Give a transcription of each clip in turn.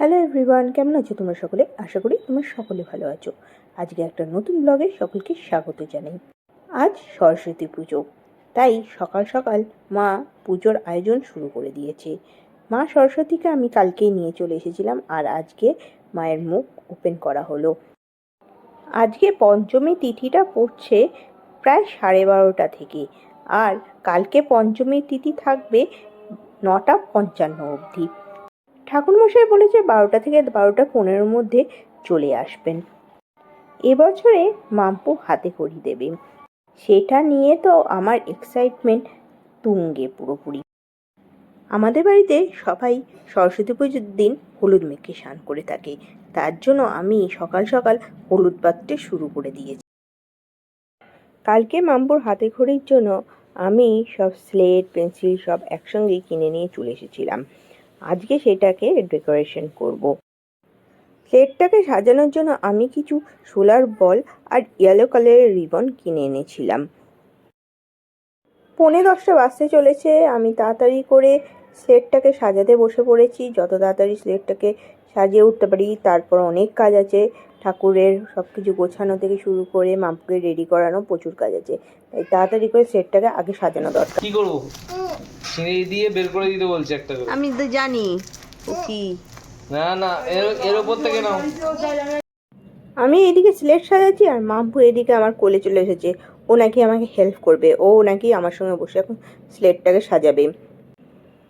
Hello everyone কেমন আছো তোমরা সকলে? আশা করি তোমরা সকলে ভালো আছো। আজকে একটা নতুন ব্লগে সকলকে স্বাগত জানাই। আজ সরস্বতী পুজো। তাই সকাল সকাল মা পুজোর আয়োজন শুরু করে দিয়েছে। মা সরস্বতীকে আমি কালকেই নিয়ে চলে এসেছিলাম আর আজকে মায়ের মুখ ওপেন করা হলো। আজকে পঞ্চমী তিথিটা পড়ছে প্রায় সাড়ে বারোটা থেকে। আর কালকে পঞ্চমী তিথি থাকবে নটা পঞ্চান্ন অবধি। ঠাকুরমশাই বলেছে বারোটা থেকে বারোটা পনেরোর মধ্যে চলে আসবেন। এবছরে মাম্পু হাতে করি দেবে। সেটা নিয়ে তো আমার এক্সাইটমেন্ট তুঙ্গে পুরোপুরি। আমাদের বাড়িতে সবাই সরস্বতী পুজোর দিন হলুদ মেখে স্নান করে থাকে। তার জন্য আমি সকাল সকাল হলুদ পাততে শুরু করে দিয়েছি। কালকে মাম্পুর হাতে খড়ির জন্য আমি সব স্লেট পেন্সিল সব একসঙ্গে কিনে নিয়ে চলে এসেছিলাম। আজকে সেটাকে ডেকোরেশন করব। প্লেটটাকে সাজানোর জন্য আমি কিছু সোলার বল আর ইয়েলো কালারের রিবন কিনে এনেছিলাম। পৌনে দশটা বাজতে চলেছে, আমি তাড়াতাড়ি করে স্লেটটাকে সাজাতে বসে পড়েছি। যত তাড়াতাড়ি স্লেটটাকে সাজিয়ে উঠতে পারি, তারপর অনেক কাজ আছে। ঠাকুরের সব কিছু গোছানো থেকে শুরু করে মাপকে রেডি করানো প্রচুর কাজ আছে। তাই তাড়াতাড়ি করে সেটটাকে আগে সাজানো দরকার। কি করব? ছিঁড়ে দিয়ে বের করে দিতে বলছে একটা করে। আমি তো জানি ও কি না না এর এর ওপর থেকে নাও। আমি এদিকে স্লেট সাজাচ্ছি আর মাম্পু এদিকে আমার কোলে চলে এসেছে। ও নাকি আমাকে হেল্প করবে। ও নাকি আমার সঙ্গে বসে এখন স্লেটটাকে সাজাবে।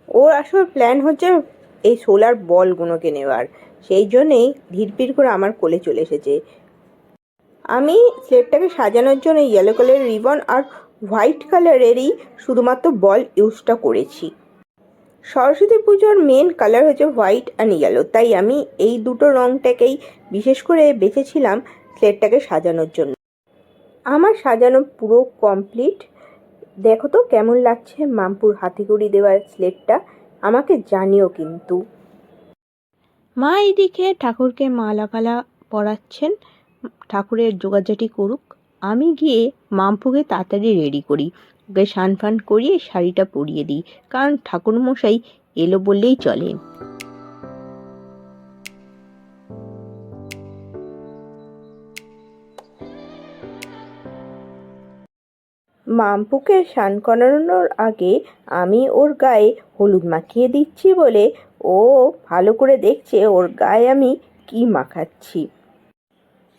ওর আসলে প্ল্যান হচ্ছে এই সোলার বলগুলোকে নেওয়ার। সেই জন্যেই ধীরপির করে আমার কোলে চলে এসেছে। আমি স্লেটটাকে সাজানোর জন্য ইয়েলো কালারের রিবন আর হোয়াইট কালারেরই শুধুমাত্র বল ইউজটা করেছি। সরস্বতী পুজোর মেন কালার হচ্ছে হোয়াইট অ্যান্ড ইয়েলো তাই আমি এই দুটো রঙটাকেই বিশেষ করে বেছেছিলাম স্লেটটাকে সাজানোর জন্য। আমার সাজানো পুরো কমপ্লিট দেখো তো কেমন লাগছে মামপুর হাতিগুড়ি দেওয়ার স্লেটটা আমাকে জানিও কিন্তু। মা এইদিকে ঠাকুরকে মালা ফালা পরাচ্ছেন। ঠাকুরের যোগাযাটি করুক। আমি গিয়ে মামপুকে তাড়াতাড়ি রেডি করি। ওকে স্নান ফান করিয়ে শাড়িটা পরিয়ে দিই। কারণ ঠাকুরমশাই এলো বললেই চলে। মাম্পুকে স্নান করানোর আগে আমি ওর গায়ে হলুদ মাখিয়ে দিচ্ছি বলে, ও, ভালো করে দেখছে ওর গায়ে আমি কি মাখাচ্ছি।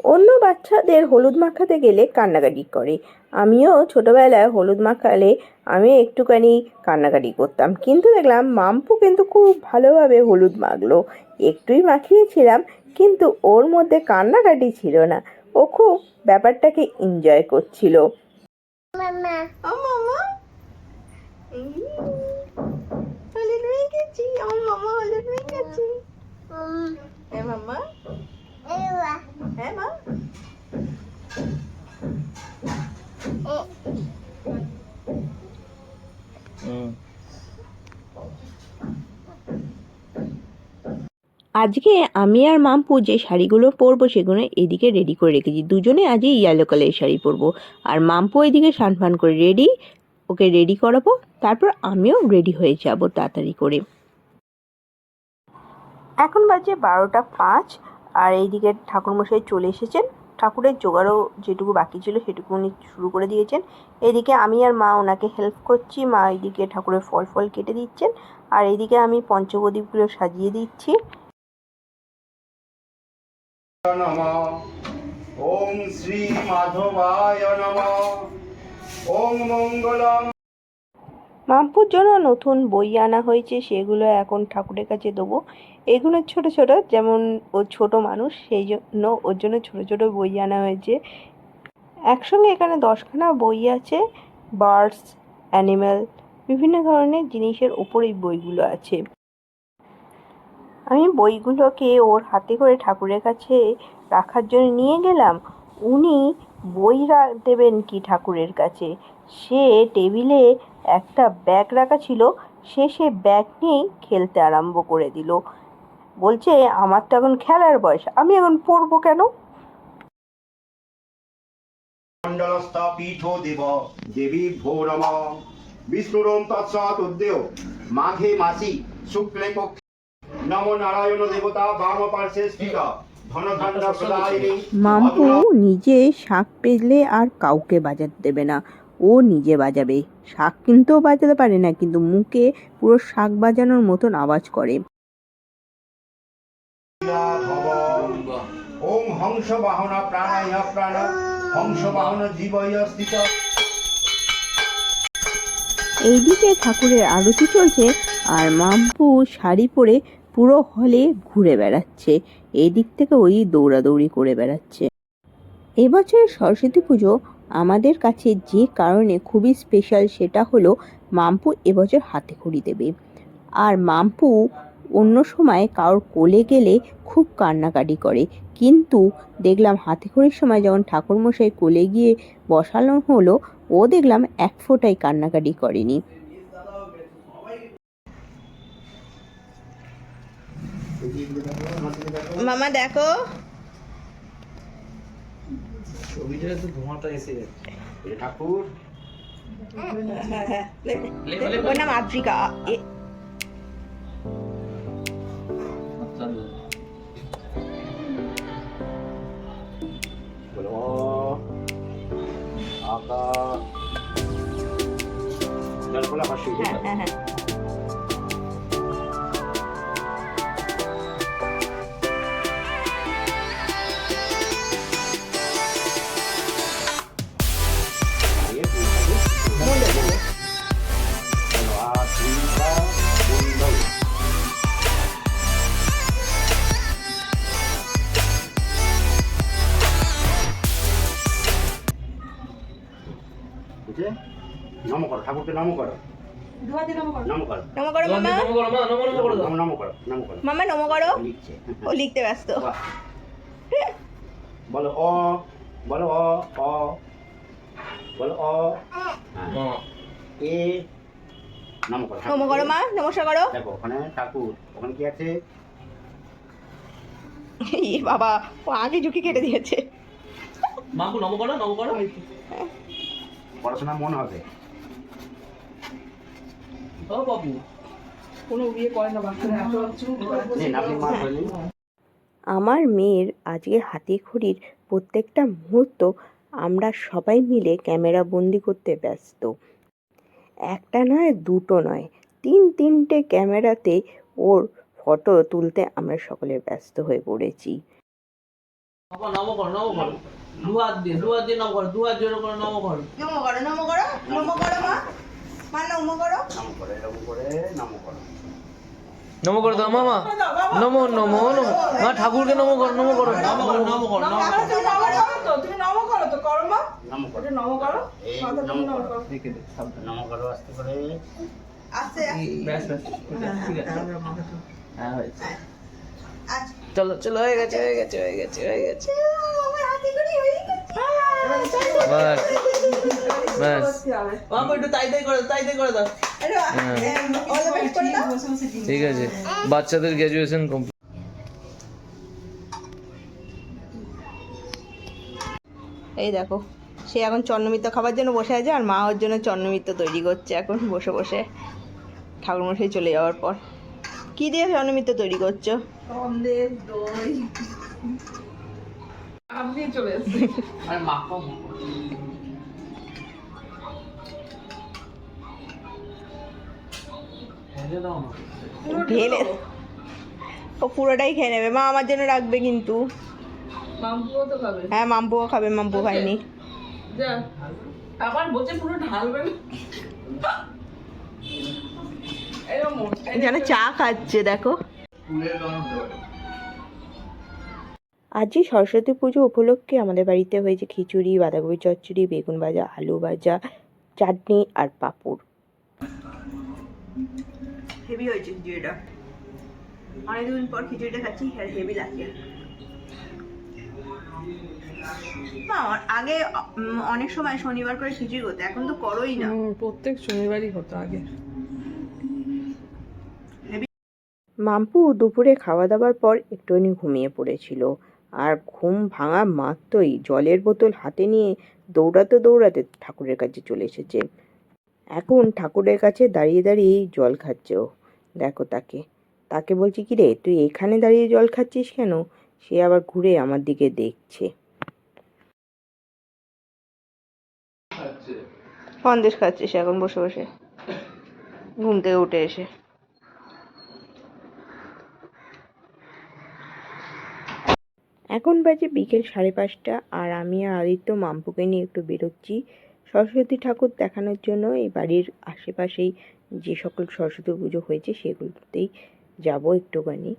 অন্য বাচ্চাদের হলুদ মাখাতে গেলে কান্নাকাটি করে। আমিও ছোটোবেলায় হলুদ মাখালে আমি একটুখানি কান্নাকাটি করতাম। কিন্তু দেখলাম মাম্পু কিন্তু খুব ভালোভাবে হলুদ মাখলো। একটুই মাখিয়েছিলাম কিন্তু ওর মধ্যে কান্নাকাটি ছিল না। ও খুব ব্যাপারটাকে এনজয় করছিল। ও মামা আজকে আমি আর মাম্পু যে শাড়িগুলো পরবো সেগুলো এদিকে রেডি করে রেখেছি। দুজনে আজই ইয়েলো কালারের শাড়ি পরবো। আর মাম্পু এদিকে স্নান ফান করে রেডি ওকে রেডি করাবো। তারপর আমিও রেডি হয়ে যাব তাড়াতাড়ি করে। এখন বাজে বারোটা পাঁচ, আর এইদিকে ঠাকুরমশাই চলে এসেছেন। ঠাকুরের জোগাড়ও যেটুকু বাকি ছিল সেটুকু উনি শুরু করে দিয়েছেন। এদিকে আমি আর মা ওনাকে হেল্প করছি। মা এইদিকে ঠাকুরের ফল ফল কেটে দিচ্ছেন। আর এইদিকে আমি পঞ্চপ্রদীপগুলো সাজিয়ে দিচ্ছি। নম। ওম শ্রী মাধবায় নম। ওম মঙ্গলম। মাম্পুর জন্য নতুন বই আনা হয়েছে, সেগুলো এখন ঠাকুরের কাছে দেবো। এগুলো ছোট ছোট, যেমন ও ছোট মানুষ, সেই জন্য ওর জন্য ছোট ছোট বই আনা হয়েছে। একসঙ্গে এখানে দশখানা বই আছে, বার্ডস অ্যানিম্যাল বিভিন্ন ধরনের জিনিসের ওপর এই বইগুলো আছে। আমি বইগুলোকে ওর হাতে করে ঠাকুরের কাছে রাখার জন্য নিয়ে গেলাম। উনি বই দেবেন কি ঠাকুরের কাছে? সে টেবিলে একটা ব্যাগ রাখা ছিল, সে সে ব্যাগ নিয়েই খেলতে আরম্ভ করে দিল। বলছে, আমার তো এখন খেলার বয়স, আমি এখন পড়ব কেন? দেব বিষ্ণুরম তৎসৎ উদ্দেয়। মাঘে মাসি, শুক্লে মাম্পু নিজে শাক পেলে আর কাউকে বাজাতে দেবে না। ও নিজে বাজাবে। শাক কিন্তু বাজাতে পারে না কিন্তু মুখে পুরো শাক বাজানোর মতন আওয়াজ করে। ওম হংস বাহন প্রাণায় প্রাণ হংস বাহন জীবয় স্থিত এইদিকে ঠাকুরের আরতি চলছে আর মাম্পু শাড়ি পরে পুরো হলে ঘুরে বেড়াচ্ছে। এদিক থেকে ওই দৌড়াদৌড়ি করে বেড়াচ্ছে। এবছরের সরস্বতী পুজো আমাদের কাছে যে কারণে খুবই স্পেশাল সেটা হলো মাম্পু এবছর হাতে খড়ি দেবে। আর মাম্পু অন্য সময় কারোর কোলে গেলে খুব কান্নাকাটি করে। কিন্তু দেখলাম হাতে খড়ির সময় যখন ঠাকুরমশাই কোলে গিয়ে বসানো হলো, ও দেখলাম এক ফোঁটাই কান্নাকাটি করেনি। মামা দেখো। ছবিটা তো ধোঁয়াটা এসে যাচ্ছে। ঠাকুর। ওর নাম আফ্রিকা। বুঝলে নম করো ঠাকুরকে নম করো। নম করো। মামা। করো মামা করো। ও লিখতে ব্যস্ত। বলো অ বলো অ অ বলো অ। হ্যাঁ। এ নম করো নমো করো মা নমস্কার করো। দেখো ওখানে ঠাকুর ওখানে কি আছে? বাবা ও আগে ঝুঁকি কেটে দিয়েছে। মাকু নমো করো নমো করো। পড়াশোনা মন হবে। ও বাবু নিন, আপনি মা আমার মেয়ের আজকে হাতে খড়ির প্রত্যেকটা মুহূর্ত আমরা সবাই মিলে ক্যামেরা বন্দি করতে ব্যস্ত। একটা নয় দুটো নয় তিন তিনটে ক্যামেরাতে ওর ফটো তুলতে আমরা সকলে ব্যস্ত হয়ে পড়েছি। নমো করো নমো করো দিয়ে নমো করো দু হাত জোরে করে নমো করো। নমো করো নমো করো নমো করো মা। মা নমো করো। নাম করে করে নাম করো। নমো করে দাও মামা নমো নমো নমো। মা ঠাকুরকে নমো করো নমো করো। নমো করো নমো করো নমো করো। নাম করো। এই নাম করো। দেখে দে সাবধানে। নাম করো আস্তে করে। ব্যাস ব্যাস। ঠিক আছে। হ্যাঁ হয়েছে। চলো চলো হয়ে গেছে হয়ে গেছে হয়ে গেছে হয়ে গেছে। বাস। বাস বাবু একটু তাই তাই করে তাই তাই করে দাও। ঠিক আছে। বাচ্চাদের গ্র্যাজুয়েশন কমপ্লিট এই দেখো সে এখন চন্নমিত্র খাবার জন্য বসে আছে আর মা ওর জন্য চন্নমিত্র তৈরি করছে এখন বসে বসে। ঠাকুরমশাই চলে যাওয়ার পর। কি দিয়ে চন্নমিত্র তৈরি করছ? আরে ঢেলে দাও না। ঢেলে ও পুরোটাই খেয়ে নেবে। মা আমার জন্য রাখবে কিন্তু। মামপুও তো খাবে। হ্যাঁ মাম্পুও খাবে মাম্পু খায়নি। আবার বলছে পুরো ঢালবে যেন চা খাচ্ছে দেখো। আজই সরস্বতী পুজো উপলক্ষে আমাদের বাড়িতে হয়েছে খিচুড়ি বাঁধাকপি চচ্চড়ি বেগুন ভাজা আলু ভাজা চাটনি আর পাঁপড়। হেভি হয়েছে খিচুড়িটা। অনেকদিন পর খিচুড়িটা খাচ্ছি আর হেভি লাগছে। না আগে অনেক সময় শনিবার করে খিচুড়ি করতে এখন তো করোই না। প্রত্যেক শনিবারই হতো আগে। মাম্পু দুপুরে খাওয়া দাওয়ার পর একটুখানি ঘুমিয়ে পড়েছিল। আর ঘুম ভাঙা মাত্রই জলের বোতল হাতে নিয়ে দৌড়াতে দৌড়াতে ঠাকুরের কাছে চলে এসেছে। এখন ঠাকুরের কাছে দাঁড়িয়ে দাঁড়িয়েই জল খাচ্ছে ও। দেখো তাকে। তাকে বলছি কি রে তুই এখানে দাঁড়িয়ে জল খাচ্ছিস কেন? সে আবার ঘুরে আমার দিকে দেখছে। সন্দেশ খাচ্ছিস এখন বসে বসে। ঘুম থেকে উঠে এসে। এখন বাজে বিকেল সাড়ে পাঁচটা আর আমি আর আদিত্য মাম্পুকে নিয়ে একটু বেরোচ্ছি। সরস্বতী ঠাকুর দেখানোর জন্য এই বাড়ির আশেপাশেই যে সকল সরস্বতী পুজো হয়েছে সেগুলোতেই যাব একটুখানি।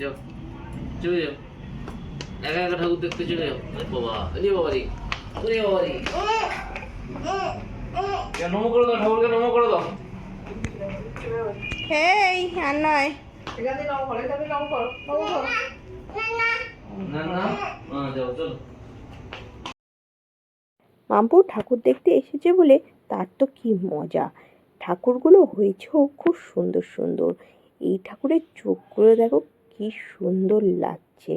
যাও। চলে যাও। একা একা ঠাকুর দেখতে চলে যাও। বাবা বাবা রে আরে বাবা রে নমো করে দাও ঠাকুরকে নমো করে দাও। এই আর নয়। মামপুর ঠাকুর দেখতে এসেছে বলে তার তো কি মজা। ঠাকুরগুলো হয়েছেও খুব সুন্দর সুন্দর। এই ঠাকুরের চোখগুলো দেখো কি সুন্দর লাগছে।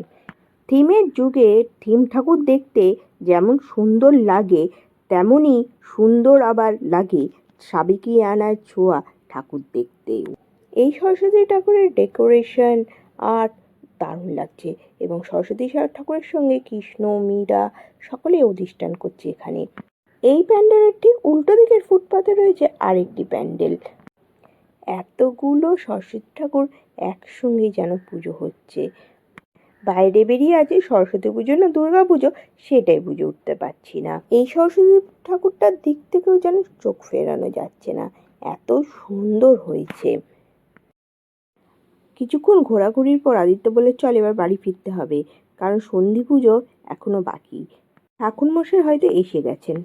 থিমের যুগে থিম ঠাকুর দেখতে যেমন সুন্দর লাগে তেমনই সুন্দর আবার লাগে। সাবেকি আনার ছোঁয়া ঠাকুর দেখতে। এই সরস্বতী ঠাকুরের ডেকোরেশন আর দারুণ লাগছে এবং সরস্বতী ঠাকুরের সঙ্গে কৃষ্ণ, মীরা সকলেই অধিষ্ঠান করছে এখানে। এই প্যান্ডেলের ঠিক উল্টো দিকের ফুটপাতে রয়েছে আরেকটি প্যান্ডেল। এতগুলো সরস্বতী ঠাকুর একসঙ্গে যেন পুজো হচ্ছে। বাইরে বেরিয়ে আছে সরস্বতী পুজো না দুর্গা পুজো সেটাই বুঝে উঠতে পারছি না। এই সরস্বতী ঠাকুরটার দিক থেকেও যেন চোখ ফেরানো যাচ্ছে না। এত সুন্দর হয়েছে। কিছুক্ষণ ঘোরাঘুরির পর আদিত্য বলে, চল এবার বাড়ি ফিরতে হবে, কারণ সন্ধি পুজো এখনও বাকি। ঠাকুরমশাই হয়তো এসে গেছেন।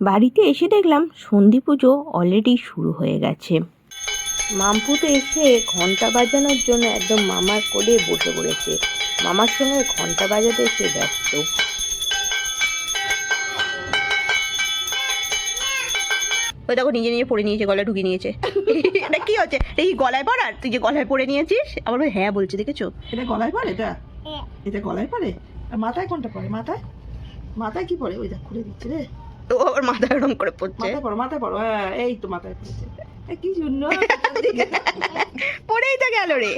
বাড়িতে এসে দেখলাম সন্ধি পুজো অলরেডি শুরু হয়ে গেছে। মামপু তো এসে ঘণ্টা বাজানোর জন্য একদম মামার কোলে বসে পড়েছে। মামার সঙ্গে ঘণ্টা বাজাতে সে ব্যস্ত। ওই দেখো নিজে নিজে পরে নিয়েছে গলায় ঢুকিয়ে নিয়েছে। এটা কি হচ্ছে? এই গলায় পড়ার তুই যে গলায় পরে নিয়েছিস? আবার হ্যাঁ বলছে দেখেছ? এটা গলায় পড়ে এটা? এটা গলায় পড়ে? আর মাথায় কোনটা পরে মাথায়? মাথায় কি পড়ে? ওই দেখ খুলে দিচ্ছে রে। ও মাথায় করে পড়ছে। মাথায় পড়ো মাথায় পড়ো। হ্যাঁ এই তো মাথায় পড়েছে। কি সুন্দর পড়েই তো গেল রে।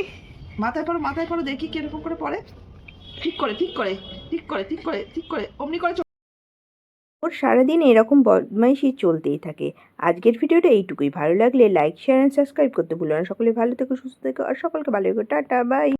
মাথায় পড়ো মাথায় পড়ো দেখি কীরকম করে পড়ে। ঠিক করে ঠিক করে ঠিক করে ঠিক করে ঠিক করে অমনি করে। ওর সারাদিন এরকম বদমাইশি চলতেই থাকে। আজকের ভিডিওটা এইটুকুই। ভালো লাগলে লাইক শেয়ার অ্যান্ড সাবস্ক্রাইব করতে ভুলো না। সকলে ভালো থেকো, সুস্থ থেকো, আর সকলকে ভালো থেকো। Tata bye